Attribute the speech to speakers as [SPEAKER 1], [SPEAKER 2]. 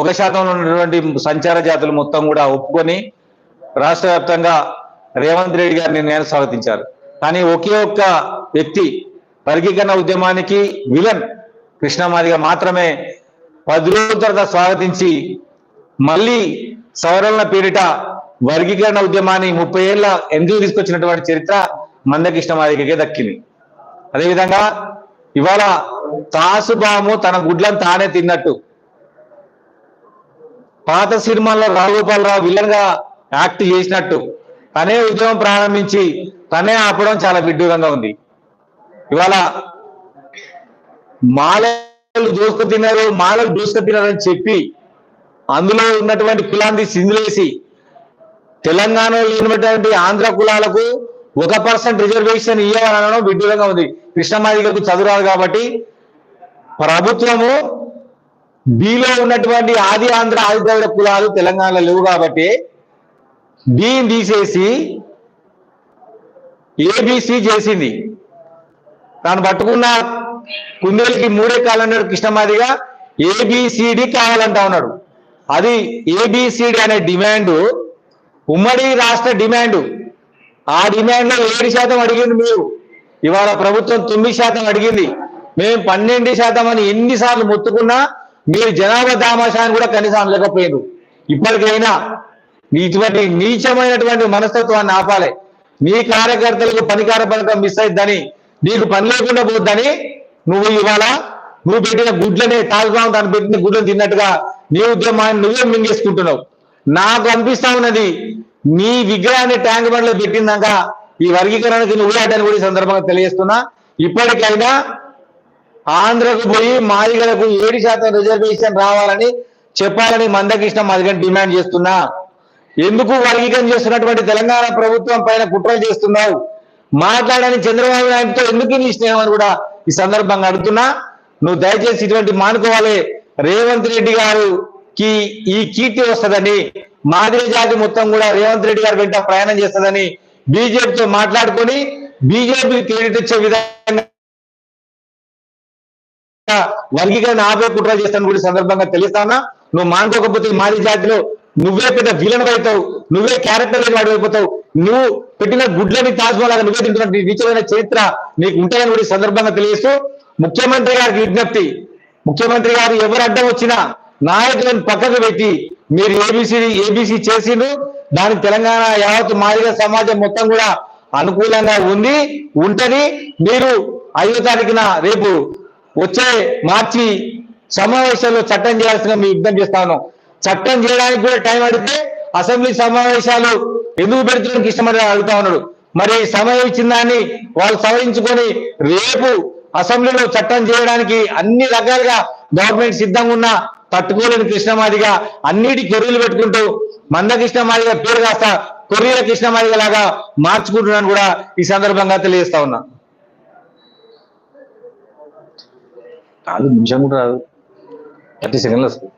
[SPEAKER 1] ఒక శాతంలో ఉన్నటువంటి సంచార జాతులు మొత్తం కూడా ఒప్పుకొని రాష్ట్ర వ్యాప్తంగా రేవంత్ రెడ్డి గారి నిర్ణయాన్ని స్వాగతించారు. కానీ ఒకే ఒక్క వ్యక్తి వర్గీకరణ ఉద్యమానికి విలన్ కృష్ణమాదిగా మాత్రమే పది రోజుల తర్వాత స్వాగతించి మళ్ళీ సవరణల పేరిట వర్గీకరణ ఉద్యమాన్ని ముప్పై ఏళ్ళ ఎందుకు తీసుకొచ్చినటువంటి చరిత్ర మందకృష్ణమాదికే దక్కింది. అదేవిధంగా ఇవాళ తాసుబాము తన గుడ్లను తానే తిన్నట్టు పాత సినిమాల్లో రావుగోపాలరావు విలన్గా యాక్ట్ చేసినట్టు. తనే ఉద్యమం ప్రారంభించి తనే ఆపడం చాలా విడ్డూరంగా ఉంది. ఇవాళ మాలలు దోసుకు తిన్నారు మాలలు దోసుకు తిన్నారని చెప్పి అందులో ఉన్నటువంటి కులాన్ని సింధులేసి తెలంగాణలో ఉన్నటువంటి ఆంధ్ర కులాలకు ఒక పర్సెంట్ రిజర్వేషన్ ఇవ్వాలనడం విడ్డూరంగా ఉంది. కృష్ణమాదిగకు చదువురాదు కాబట్టి ప్రభుత్వము బిలో ఉన్నటువంటి ఆది ఆంధ్ర ఆది ద్రవిడ కులాలు తెలంగాణలో లేవు కాబట్టి బిని తీసేసి ఏబిసి చేసింది. తాను పట్టుకున్న కుందేలకి మూడే కాలన్నాడు కృష్ణమాదిగా ఏబిసిడి కావాలంటా ఉన్నాడు. అది ఏబిసిడి అనే డిమాండ్ ఉమ్మడి రాష్ట్ర డిమాండ్. ఆ డిమాండ్లో ఏడు శాతం అడిగింది మీరు. ఇవాళ ప్రభుత్వం తొమ్మిది శాతం అడిగింది. మేము పన్నెండు శాతం అని ఎన్నిసార్లు మొత్తుకున్నా మీరు జనాభా దామాషాన్ని కూడా కనీసం అనలేకపోయారు ఇప్పటికైనా ఇటువంటి నీచమైనటువంటి మనస్తత్వాన్ని ఆపాలి. నీ కార్యకర్తలకు పనికార పథకం మిస్ అయిద్దని నీకు పని లేకుండా పోద్దని నువ్వు ఇవాళ నువ్వు పెట్టిన గుడ్లనే తాజుబాబు దాన్ని పెట్టిన గుడ్లను తిన్నట్టుగా నీ ఉద్యమాన్ని నువ్వే మింగేసుకుంటున్నావు. నాకు అనిపిస్తా ఉన్నది నీ విగ్రహాన్ని ట్యాంక్ బండ్లో పెట్టిందాక ఈ వర్గీకరణకి నువ్వు ఆటని కూడా ఈ సందర్భంగా తెలియజేస్తున్నా. ఇప్పటికైనా ఆంధ్రకు పోయి మాదిగలకు ఏడు శాతం రిజర్వేషన్ రావాలని చెప్పాలని మందకృష్ణ మాదిగని డిమాండ్ చేస్తున్నా. ఎందుకు వర్గీకరణ చేస్తున్నటువంటి తెలంగాణ ప్రభుత్వం పైన కుట్రలు చేస్తున్నావు? మాట్లాడని చంద్రబాబు నాయుడుతో ఎందుకు నీ స్నేహం అని కూడా ఈ సందర్భంగా అడుగుతున్నా. నువ్వు దయచేసి ఇటువంటి మానుకోవాలి. రేవంత్ రెడ్డి గారు కి ఈ కీర్తి వస్తుందని మాదిరి జాతి మొత్తం కూడా రేవంత్ రెడ్డి గారి వెంట ప్రయాణం చేస్తుందని బీజేపీతో మాట్లాడుకొని బీజేపీ క్రెడిట్ విధంగా వర్గీకరణ ఆపే కుట్ర చేస్తాను కూడా సందర్భంగా తెలుస్తానా? నువ్వు మానుకోకపోతే మాది జాతిలో నువ్వే పెద్ద విలన్ అవుతావు. నువ్వే క్యారెక్టర్ లేని వాడు అయిపోతావు. నువ్వు పెట్టిన గుడ్లని తాజ్మహల్ నువ్వే తింటున్న నీచమైన చరిత్ర నీకు ఉంటాయని కూడా సందర్భంగా తెలియస్తూ ముఖ్యమంత్రి గారికి విజ్ఞప్తి. ముఖ్యమంత్రి గారు ఎవరు అడ్డం వచ్చినా నాయకులను పక్కకు పెట్టి మీరు ఏబిసి ఏబిసి చేసిండ్రు. దానికి తెలంగాణ యావత్ మాదిగ సమాజం మొత్తం కూడా అనుకూలంగా ఉంది ఉంటది. మీరు ఐదో తారీఖున రేపు వచ్చే మార్చి సమావేశాల్లో చట్టం చేయాల్సిన మీ యుద్ధం చేస్తాను చట్టం చేయడానికి కూడా టైం అడిగితే అసెంబ్లీ సమావేశాలు ఎందుకు పెడుతున్నానికి ఇష్టమని అడుగుతా ఉన్నాడు. మరి సమయం ఇచ్చిన దాన్ని వాళ్ళు సవరించుకొని రేపు అసెంబ్లీలో చట్టం చేయడానికి అన్ని రకాలుగా గవర్నమెంట్ సిద్ధంగా ఉన్నా తట్టుకోలేని కృష్ణమాదిగా అన్నిటి కొర్రీలు పెట్టుకుంటూ మందకృష్ణమాదిగా పేరు కాస్త కొర్రీల కృష్ణమాదిగా లాగా మార్చుకుంటున్నాను కూడా ఈ సందర్భంగా తెలియజేస్తా ఉన్నా. కాదు నిమిషం కూడా రాదు థర్టీ సెకండ్లు వస్తుంది